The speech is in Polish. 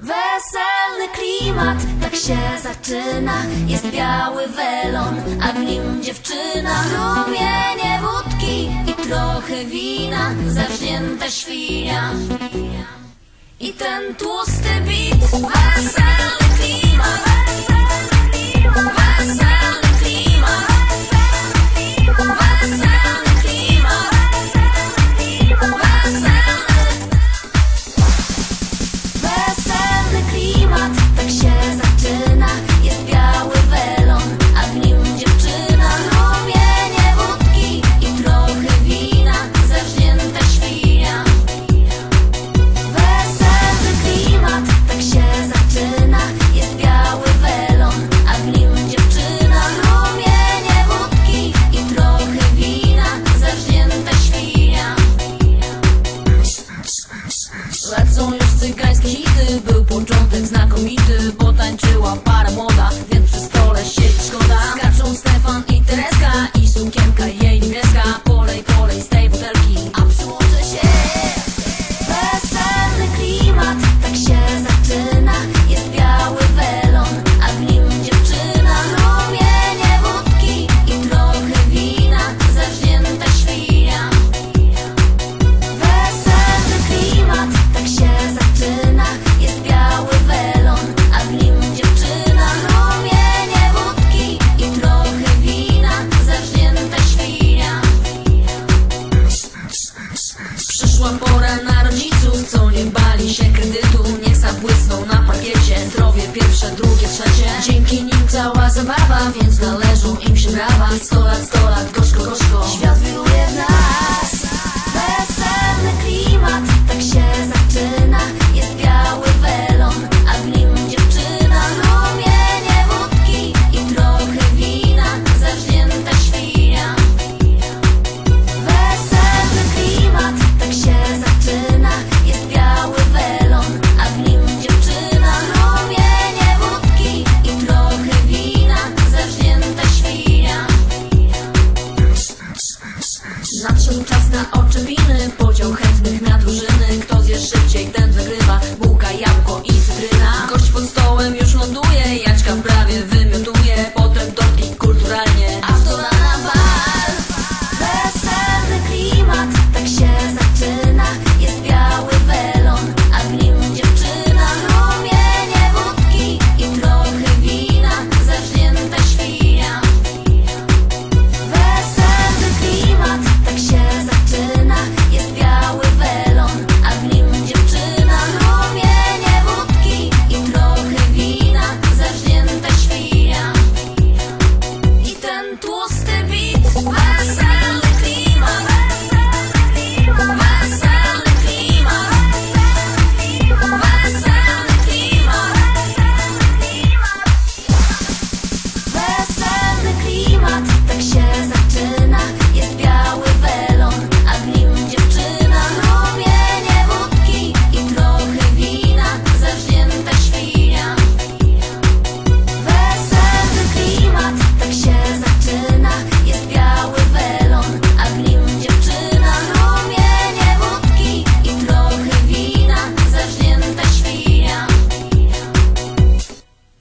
Weselny klimat, tak się zaczyna. Jest biały welon, a w nim dziewczyna. Strumienie wódki i trochę wina. Zawzięta świnia. I ten tłusty bit. Weselny klimat. Weselny klimat. Pierwsze, drugie, trzecie. Dzięki nim cała zabawa Więc należą im się brawa. Sto lat, sto lat, gorzko, gorzko. Świat wiruje w Nadszedł czas na oczy